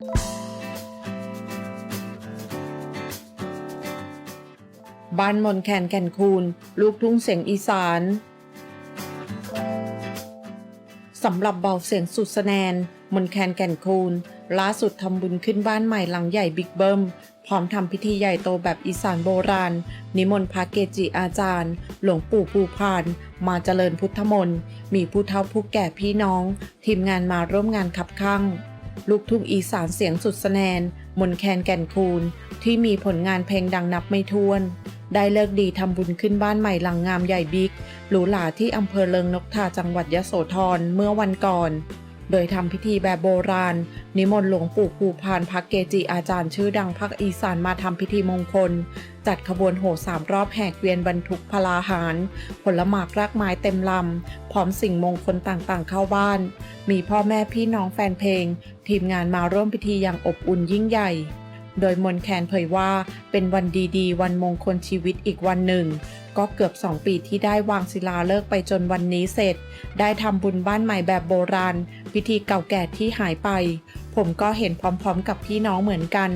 บ้านมนแคนแก่นคูนลูกทุ่งเสียงอีสานสำหรับเบาเสียงสุดสแนน มนแคนแก่นคูนล่าสุดทำบุญขึ้นบ้านใหม่หลังใหญ่บิ๊กเบิ้มพร้อมทำพิธีใหญ่โตแบบอีสานโบราณ นิมนต์พระเกจิอาจารย์ หลวงปู่ปูพาน มาเจริญพุทธมนต์ มีผู้เฒ่าผู้แก่พี่น้อง ทีมงานมาร่วมงานขับข้าง ลูกทุ่งอีสานเสียงสุดสแนนมนแคนแก่นคูนที่มีผลงานเพลงดังนับไม่ถ้วน ได้เลิกดีทำบุญขึ้นบ้านใหม่หลังงามใหญ่บิ๊กหรูหราที่อำเภอเลิงนกทาจังหวัดยะโสธรเมื่อวันก่อน โดยทำพิธีแบบโบราณ นิมนต์หลวงปู่ภูพานพักเกจิอาจารย์ชื่อดังภาคอีสานมาทำพิธีมงคล จัดขบวนโหสามรอบแหกเวียนบรรทุกพลาหาร ผลหมากรากไม้เต็มลำพร้อมสิ่งมงคลต่างๆเข้าบ้าน มีพ่อแม่พี่น้องแฟนเพลง ทีมงานมาร่วมพิธีอย่างอบอุ่นยิ่งใหญ่ โดยมนแคนเผยว่าเป็นวันดีๆ วันมงคลชีวิตอีกวันหนึ่ง ก็เกือบ 2 ปีที่ได้วางศิลาเลิกไปจนวันนี้เสร็จ ได้ทำบุญบ้านใหม่แบบโบราณ พิธีเก่าแก่ที่หายไป ผมก็เห็นพร้อมๆ กับพี่น้องเหมือนกัน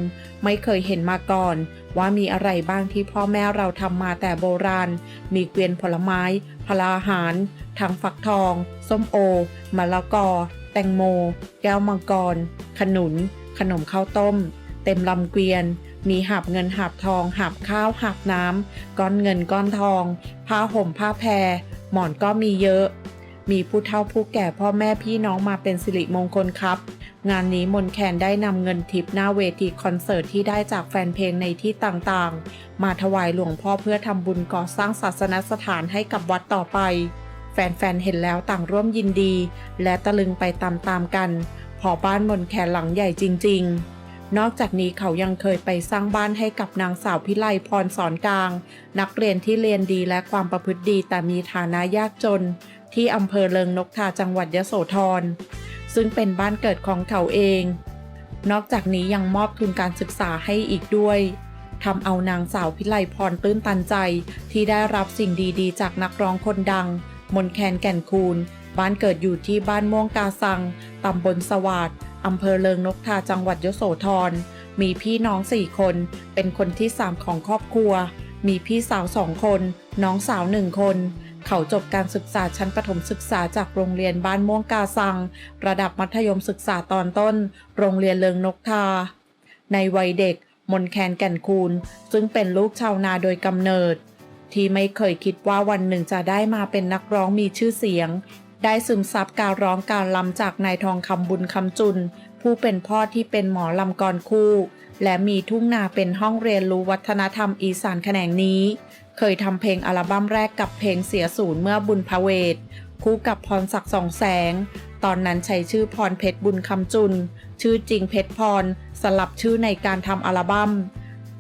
ไม่เคยเห็นมาก่อน ว่ามีอะไรบ้างที่พ่อแม่เราทำมาแต่โบราณ มีเกวียนผลไม้พลาหารทั้งฝักทอง ส้มโอมะละกอ แตงโม แก้วมังกร ขนุน ขนมข้าวต้ม เต็มลำเกวียน มีหับเงินหับทองหับข้าวหับน้ำก้อนเงินก้อนทอง ผ้าห่มผ้าแพร หมอนก็มีเยอะ มีผู้เฒ่าผู้แก่พ่อแม่พี่น้องมาเป็นสิริมงคลครับ งานนี้มนแคนได้นำเงินทิปหน้าเวทีคอนเสิร์ตที่ได้จากแฟนเพลงในที่ต่างๆ มาถวายหลวงพ่อเพื่อทำบุญก่อสร้างศาสนสถานให้กับวัดต่อไป แฟนๆ เห็นแล้วต่างร่วมยินดี และตะลึงไปตามๆกัน พอบ้านมนแคนหลังใหญ่จริง ๆ นอกจากนี้เขายังเคยไปสร้างบ้านให้กับนางสาวพิไลพรสอนกลาง นักเรียนที่เรียนดีและความประพฤติดีแต่มีฐานะยากจน ที่อำเภอเลิงนกทาจังหวัดยโสธร ซึ่งเป็นบ้านเกิดของเขาเอง นอกจากนี้ยังมอบทุนการศึกษาให้อีกด้วยทำเอานางสาวพิไลพรตื้นตันใจ ที่ได้รับสิ่งดีๆ จากนักร้องคนดัง มนแคนแก่นคูนบ้านเกิดอยู่ที่บ้านม่วงกาซัง ตำบลสวัสดอำเภอเลิงนกทาจังหวัดยโสธร มีพี่น้องสี่คน เป็นคนที่สามของครอบครัว มีพี่สาวสองคน น้องสาวหนึ่งคน เขาจบการศึกษาชั้นประถมศึกษาจากโรงเรียนบ้านม่วงกาซัง ระดับมัธยมศึกษาตอนต้น โรงเรียนเลิงนกทา ในวัยเด็ก มนแคนแก่นคูนซึ่งเป็นลูกชาวนาโดยกำเนิด ที่ไม่เคยคิดว่าวันหนึ่งจะได้มาเป็นนักร้องมีชื่อเสียง ได้ซึมซับการร้องการลำจากนายทองคำบุญคำจุน ผู้เป็นพ่อที่เป็นหมอลำกรคู่ และมีทุ่งนาเป็นห้องเรียนรู้วัฒนธรรมอีสานแขนงนี้ เคยทำเพลงอัลบั้มแรกกับเพลงเสียศูนย์เมื่อบุญพระเวทคู่กับพรศักดิ์สองแสง ตอนนั้นใช้ชื่อพรเพชรบุญคำจุน ชื่อจริงเพชรพร สลับชื่อในการทำอัลบั้ม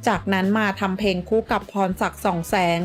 จากนั้นมาทำเพลงคู่กับพรศักดิ์สองแสง